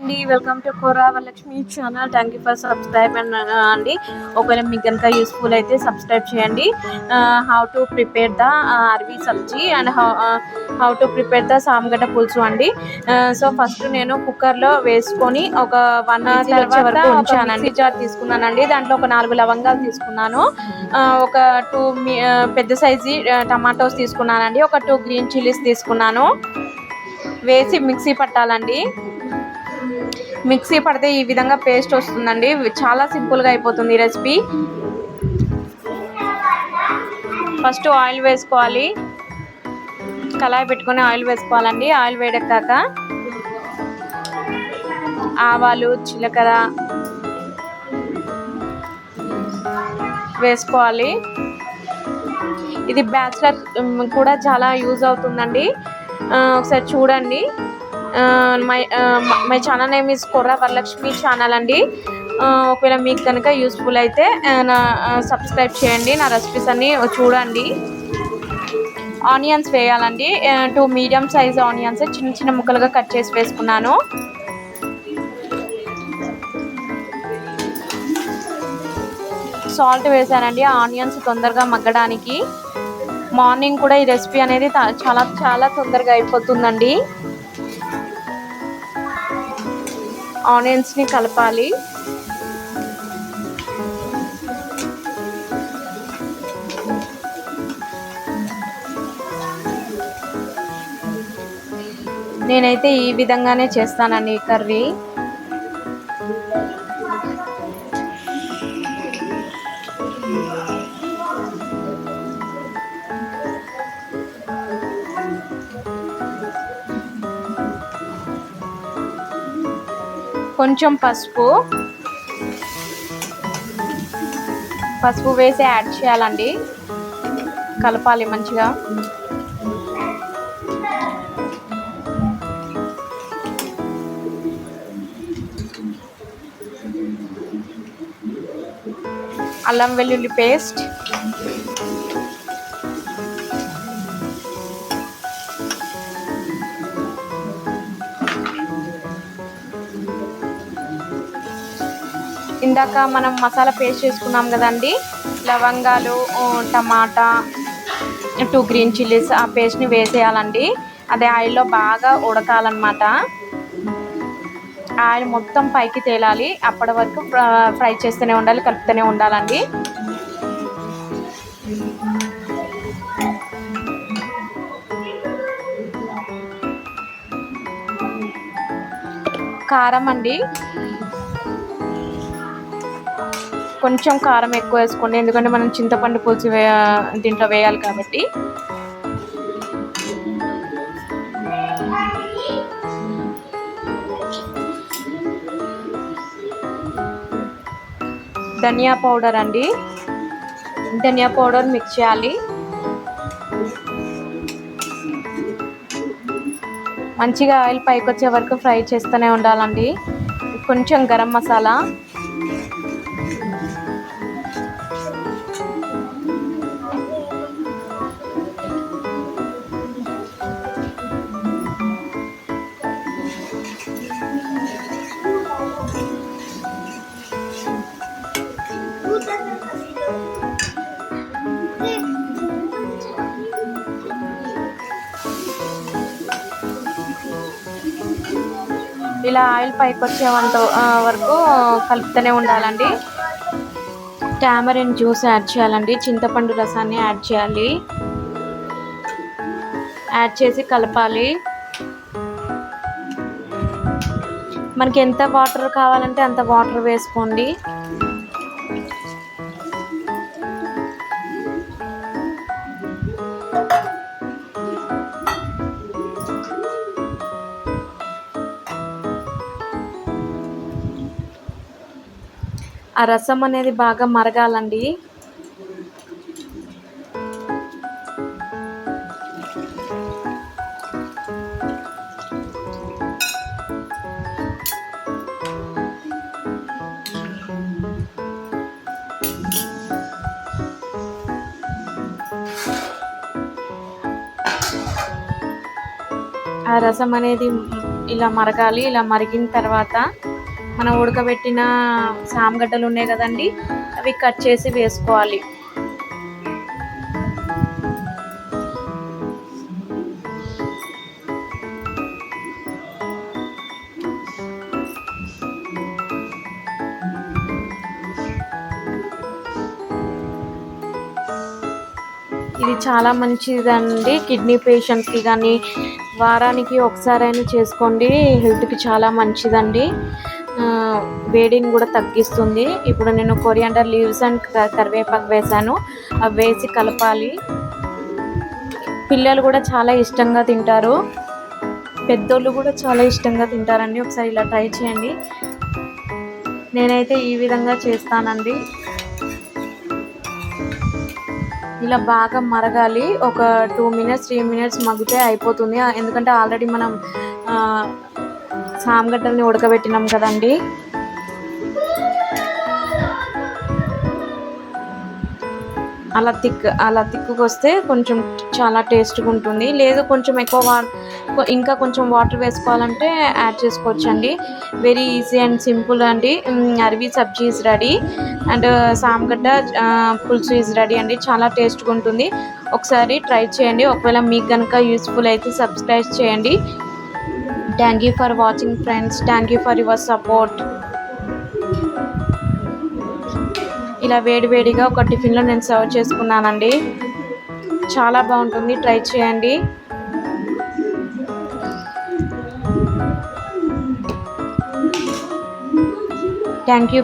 అండి. Welcome to Kora Varalakshmi channel thank you for subscribe అండి. ఒకవేళ మీకు కనుక యూస్ఫుల్ అయితే సబ్స్క్రైబ్ చేయండి. How to prepare the arvi sabzi and how how to prepare the samagadda pulusu అండి. So first నేను కుక్కర్లో వేసుకొని ఒక వన్ అవర్ వరకు ఉంచానండి. జార్ తీసుకున్నానండి. దాంట్లో ఒక నాలుగు లవంగాలు తీసుకున్నాను. ఆ, ఒక టూ పెద్ద సైజు టమాటోస్ తీసుకున్నానండి. ఒక టూ గ్రీన్ చిల్లీస్ తీసుకున్నాను. వేసి మిక్సీ పట్టాలండి. మిక్సీ పడితే ఈ విధంగా పేస్ట్ వస్తుందండి. చాలా సింపుల్గా అయిపోతుంది ఈ రెసిపీ. ఫస్ట్ ఆయిల్ వేసుకోవాలి. కళాయి పెట్టుకొని ఆయిల్ వేసుకోవాలండి. ఆయిల్ వేడెక్కాక ఆవాలు జీలకర్ర వేసుకోవాలి. ఇది బ్యాచిలర్ కూడా చాలా యూజ్ అవుతుందండి. ఒకసారి చూడండి. My my channel name is Korra Varalakshmi channel అండి. ఒకవేళ మీకు కనుక యూస్ఫుల్ అయితే నా సబ్స్క్రైబ్ చేయండి. నా రెసిపీస్ అన్ని చూడండి. ఆనియన్స్ వేయాలండి. టూ మీడియం సైజ్ ఆనియన్స్ చిన్న చిన్న ముక్కలుగా కట్ చేసి వేసుకున్నాను. సాల్ట్ వేసానండి. ఆనియన్స్ తొందరగా మగ్గడానికి. మార్నింగ్ కూడా ఈ రెసిపీ అనేది చాలా చాలా తొందరగా అయిపోతుందండి. ఆనియన్స్ని కలపాలి. నేనైతే ఈ విధంగానే చేస్తానండి ఈ కర్రీ. కొంచెం పసుపు. పసుపు వేసి యాడ్ చేయాలండి. కలపాలి మంచిగా. అల్లం వెల్లుల్లి పేస్ట్. ఇందాక మనం మసాలా పేస్ట్ చేసుకున్నాం కదండి? లవంగాలు టమాటా టూ గ్రీన్ చిల్లీస్ ఆ పేస్ట్ని వేసేయాలండి. అదే ఆయిల్లో బాగా ఉడకాలన్నమాట. ఆయిల్ మొత్తం పైకి తేలాలి. అప్పటి వరకు ఫ్రై చేస్తూనే ఉండాలి కలుపుతూనే ఉండాలండి. కారం అండి. కొంచెం కారం ఎక్కువ వేసుకోండి. ఎందుకంటే మనం చింతపండు పులుసు వే దీంట్లో వేయాలి కాబట్టి. ధనియా పౌడర్ అండి. ధనియా పౌడర్ మిక్స్ చేయాలి. మంచిగా ఆయిల్ పైకి వచ్చే వరకు ఫ్రై చేస్తూనే ఉండాలండి. కొంచెం గరం మసాలా. ఇలా ఆయిల్ పైకి వచ్చేంత వరకు కలుపుతూనే ఉండాలండి. టామరిన్ జ్యూస్ యాడ్ చేయాలండి. చింతపండు రసాన్ని యాడ్ చేయాలి. యాడ్ చేసి కలపాలి. మనకి ఎంత వాటర్ కావాలంటే అంత వాటర్ వేసుకోండి. ఆ రసం అనేది బాగా మరగాలండి. ఆ రసం అనేది ఇలా మరగాలి ఇలా మరిగిన తర్వాత మనం ఉడకబెట్టిన సామగడ్డలు ఉన్నాయి కదండి అవి కట్ చేసి వేసుకోవాలి. ఇది చాలా మంచిదండి కిడ్నీ పేషెంట్స్కి కానీ వారానికి ఒకసారైనా చేసుకోండి హెల్త్కి చాలా మంచిదండి. వేడిని కూడా తగ్గిస్తుంది. ఇప్పుడు నేను కొరియాండర్ లీవ్స్ అండ్ కరివేపాకు వేసాను అవి వేసి కలపాలి. పిల్లలు కూడా చాలా ఇష్టంగా తింటారు. పెద్దోళ్ళు కూడా చాలా ఇష్టంగా తింటారండి. ఒకసారి ఇలా ట్రై చేయండి. నేనైతే ఈ విధంగా చేస్తానండి. ఇలా బాగా మరగాలి. ఒక టూ మినిట్స్ త్రీ మినిట్స్ మగ్గితే అయిపోతుంది. ఎందుకంటే ఆల్రెడీ మనం సామగడ్డల్ని ఉడకబెట్టినాం కదండి. అలా తిక్ అలా థిక్కు వస్తే కొంచెం చాలా టేస్ట్గా ఉంటుంది లేదు కొంచెం ఎక్కువ వా ఇంకా కొంచెం వాటర్ వేసుకోవాలంటే యాడ్ చేసుకోవచ్చండి. వెరీ ఈజీ అండ్ సింపుల్ అండి. Arvi sabzi is ready. And samagadda pulusu is ready అండి. చాలా టేస్ట్గా ఉంటుంది ఒకసారి ట్రై చేయండి. ఒకవేళ మీకు కనుక యూస్ఫుల్ అయితే సబ్స్క్రైబ్ చేయండి. Thank you for watching friends thank you for your support ఇలా వేడివేడిగా ఒక టిఫిన్లో నేను సర్వ్ చేసుకున్నానండి. చాలా బాగుంటుంది. ట్రై చేయండి. Thank you